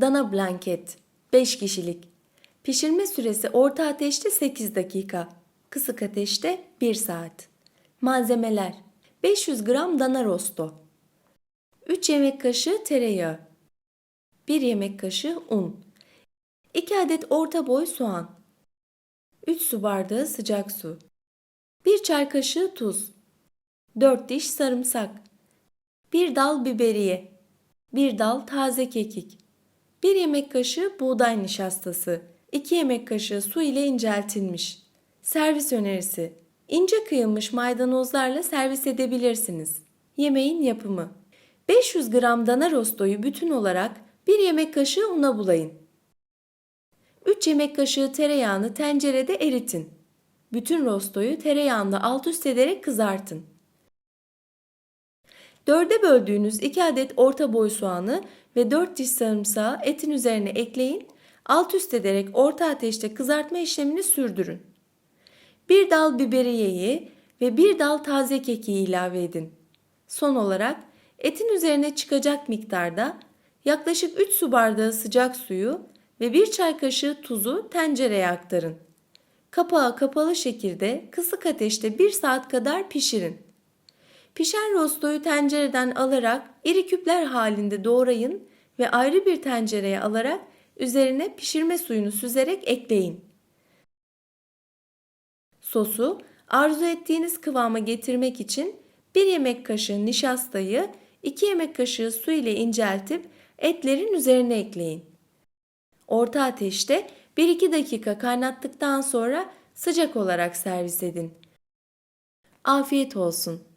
Dana blanket 5 kişilik. Pişirme süresi orta ateşte 8 dakika. Kısık ateşte 1 saat. Malzemeler 500 gram dana rosto. 3 yemek kaşığı tereyağı. 1 yemek kaşığı un. 2 adet orta boy soğan. 3 su bardağı sıcak su. 1 çay kaşığı tuz. 4 diş sarımsak. 1 dal biberiye. 1 dal taze kekik. 1 yemek kaşığı buğday nişastası. 2 yemek kaşığı su ile inceltilmiş. Servis önerisi. İnce kıyılmış maydanozlarla servis edebilirsiniz. Yemeğin yapımı. 500 gram dana rostoyu bütün olarak 1 yemek kaşığı una bulayın. 3 yemek kaşığı tereyağını tencerede eritin. Bütün rostoyu tereyağında alt üst ederek kızartın. Dörde böldüğünüz 2 adet orta boy soğanı ve 4 diş sarımsağı etin üzerine ekleyin. Alt üst ederek orta ateşte kızartma işlemini sürdürün. Bir dal biberiyeyi ve bir dal taze kekiği ilave edin. Son olarak etin üzerine çıkacak miktarda yaklaşık 3 su bardağı sıcak suyu ve 1 çay kaşığı tuzu tencereye aktarın. Kapağı kapalı şekilde kısık ateşte 1 saat kadar pişirin. Pişen rostoyu tencereden alarak iri küpler halinde doğrayın ve ayrı bir tencereye alarak üzerine pişirme suyunu süzerek ekleyin. Sosu arzu ettiğiniz kıvama getirmek için 1 yemek kaşığı nişastayı 2 yemek kaşığı su ile inceltip etlerin üzerine ekleyin. Orta ateşte 1-2 dakika kaynattıktan sonra sıcak olarak servis edin. Afiyet olsun.